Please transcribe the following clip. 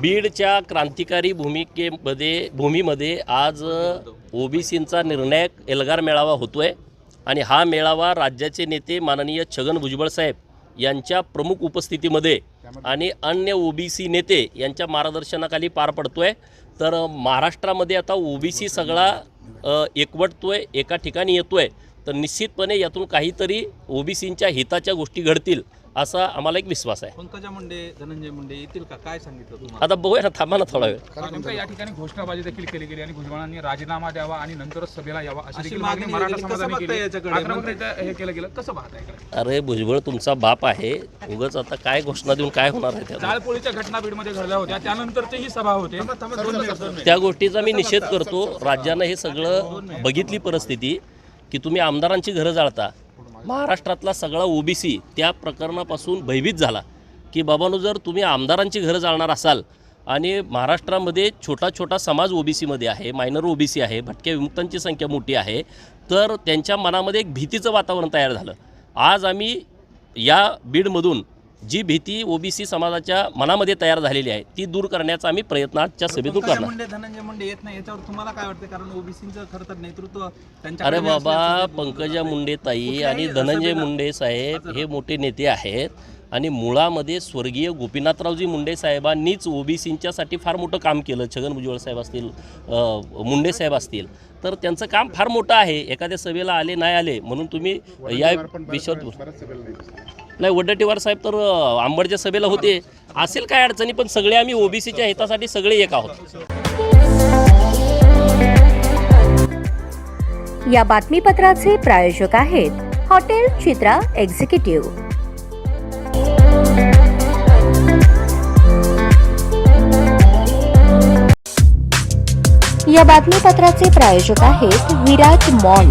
बीडच्या क्रांतिकारी भूमिकेमध्ये भूमीमध्ये आज ओबीसींचा निर्णायक एल्गार मेळावा होतोय आणि हा मेळावा राज्याचे नेते माननीय छगन भुजबळ साहेब यांच्या प्रमुख उपस्थितीमध्ये आणि अन्य ओबीसी नेते यांच्या मार्गदर्शनाखाली पार पडतोय. तर महाराष्ट्रामध्ये आता ओबीसी सगळा एकवटतोय एका ठिकाणी येतोय. तर निश्चितपणे यातून काहीतरी ओबीसींच्या हिताच्या गोष्टी घडतील असा आम्हाला एक विश्वास आहे. पंकजा मुंडे धनंजय मुंडे येतील का? काय सांगितलं तुम्हाला? आता बघूया ना थांबा ना थोडा वेळ. या ठिकाणी घोषणाबाजी देखील केली गेली आणि भुजबळांनी राजीनामा द्यावा आणि नंतरच सभेला यावा अशी मागणी मराठा केली. समाजाने हे गेलं. कसं पाहताय? अरे भुजबळ तुमचा बाप आहे. उगाच आता काय घोषणा देऊन काय होणार आहे त्याला? जाळपोळीच्या घटना बीडमध्ये घडल्या होत्या. त्यानंतरची ही सभा होते. त्या गोष्टीचा मी निषेध करतो. राज्यानं हे सगळं बघितली परिस्थिती. की तुम्ही आमदारांची घरं जाळता. महाराष्ट्रातला सगळा ओबीसी त्या प्रकरणापासून भयभीत झाला की बाबानो जर तुम्ही आमदारांची घरं जाळणार असाल आणि महाराष्ट्रामध्ये छोटा छोटा समाज ओबीसीमध्ये आहे मायनर ओबीसी आहे भटक्या विमुक्तांची संख्या मोठी आहे तर त्यांच्या मनामध्ये एक भीतीचं वातावरण तयार झालं. आज आम्ही या बीडमधून जी भीती ओबीसी समाजाच्या मनामध्ये तयार झालेली आहे ती दूर करण्याचा आम्ही प्रयत्न आजच्या सभेतून करणार. मुंडे धनंजय मुंडे येत नाही याच्यावर तुम्हाला काय वाटतं? कारण ओबीसीचं खरं तर नेतृत्व अरे बाबा पंकजा. मुंडे ताई आणि धनंजय मुंडे साहेब हे मोठे नेते आहेत आणि मुळामध्ये स्वर्गीय गोपीनाथरावजी मुंडे साहेबांनीच ओबीसींच्यासाठी फार मोठं काम केलं. छगन भुजबळ साहेब असतील मुंडे साहेब असतील तर त्यांचं काम फार मोठं आहे. एखाद्या सभेला आले नाही आले म्हणून तुम्ही या विषयावर नाही वडट्टीवार साहेब तर आंबडच्या सभेला होते. असेल काय अडचणी पण सगळे आम्ही ओबीसीच्या हितासाठी सगळे एक आहोत. या बातमीपत्राचे प्रायोजक आहेत हॉटेल चित्रा एक्झिक्युटिव्ह. या बातमीपत्राचे प्रायोजक आहेत विराज मॉल.